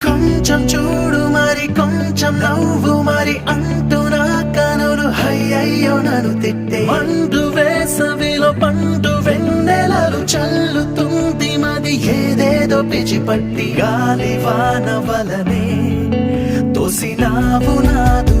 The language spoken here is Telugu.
కొంచెం చూడు మరి కొంచెం నవ్వు మరి. అంటూ నా కనులు అయ్యయ్యో నన్ను తిట్టే. పండు వేసవిలో పండు వెన్నెలలు చల్లుతుంది మది ఏదేదో పిచ్చిపట్టి గాలి వాన వలనే తోసినావు నాదు